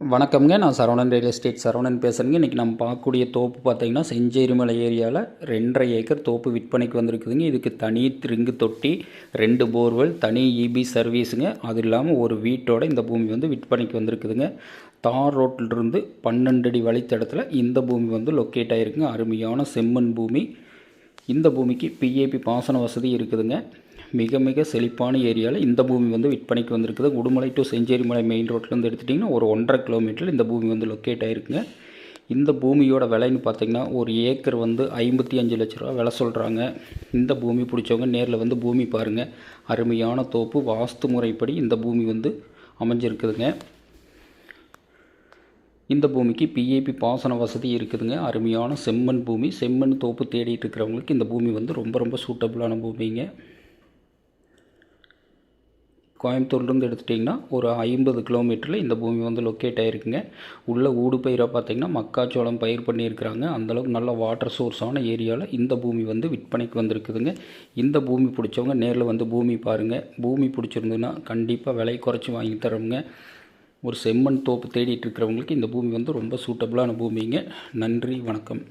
வணக்கம்ங்க. நான் Saravanan real estate Saravanan பேசுகிறேங்க இன்றைக்கி நம்ம பார்க்கக்கூடிய தோப்பு பார்த்திங்கன்னா செஞ்சேரிமலை ஏரியாவில் ரெண்டரை ஏக்கர் தோப்பு விற்பனைக்கு வந்திருக்குதுங்க. இதுக்கு தனி ரிங்கு தொட்டி ரெண்டு போர்வெல் தனி இபி சர்வீஸுங்க அது இல்லாமல் ஒரு வீட்டோட இந்த பூமி வந்து விற்பனைக்கு வந்திருக்குதுங்க. தார் ரோட்டிலிருந்து பன்னெண்டு அடி வழித்தடத்தில் இந்த பூமி வந்து லொக்கேட் ஆகிருக்குங்க அருமையான செம்மண் பூமி. இந்த பூமிக்கு பிஏபி பாசன வசதி இருக்குதுங்க. மிக மிக செழிப்பான ஏரியாவில் இந்த பூமி வந்து விற்பனைக்கு வந்திருக்குது. உடுமலை டு செஞ்சேரிமலை மெயின் ரோட்லேருந்து எடுத்துட்டிங்கன்னா ஒரு ஒன்றரை கிலோமீட்டரில் இந்த பூமி வந்து லொக்கேட் ஆகிருக்குங்க இந்த பூமியோட விலைன்னு பார்த்தீங்கன்னா ஒரு ஏக்கர் வந்து ஐம்பத்தி அஞ்சு லட்ச ரூபா விலை சொல்கிறாங்க இந்த பூமி பிடிச்சவங்க நேரில் வந்து பூமி பாருங்கள் அருமையான தோப்பு வாஸ்து முறைப்படி இந்த பூமி வந்து அமைஞ்சிருக்குதுங்க. இந்த பூமிக்கு பிஏபி பாசன வசதி இருக்குதுங்க. அருமையான செம்மண் பூமி. செம்மண் தோப்பு தேடிட்டு இருக்கிறவங்களுக்கு இந்த பூமி வந்து ரொம்ப ரொம்ப சூட்டபுளான பூமிங்க. கோயம்புத்தூர்லேருந்து எடுத்துட்டிங்கன்னா ஒரு ஐம்பது கிலோமீட்டரில் இந்த பூமி வந்து லொக்கேட் ஆகிருக்குங்க உள்ளே ஊடு பயிராக பார்த்திங்கன்னா மக்காச்சோளம் பயிர் பண்ணியிருக்கிறாங்க. அந்தளவுக்கு நல்ல வாட்டர் சோர்ஸான ஏரியாவில் இந்த பூமி வந்து விற்பனைக்கு வந்திருக்குதுங்க. இந்த பூமி பிடிச்சவங்க நேரில் வந்து பூமி பாருங்கள் பூமி பிடிச்சிருந்துன்னா கண்டிப்பாக விலை குறைச்சி வாங்கி தரோங்க ஒரு செம்மண் தோப்பு தேடிட்டு இருக்கிறவங்களுக்கு இந்த பூமி வந்து ரொம்ப சூட்டபுளான பூமிங்க. நன்றி வணக்கம்.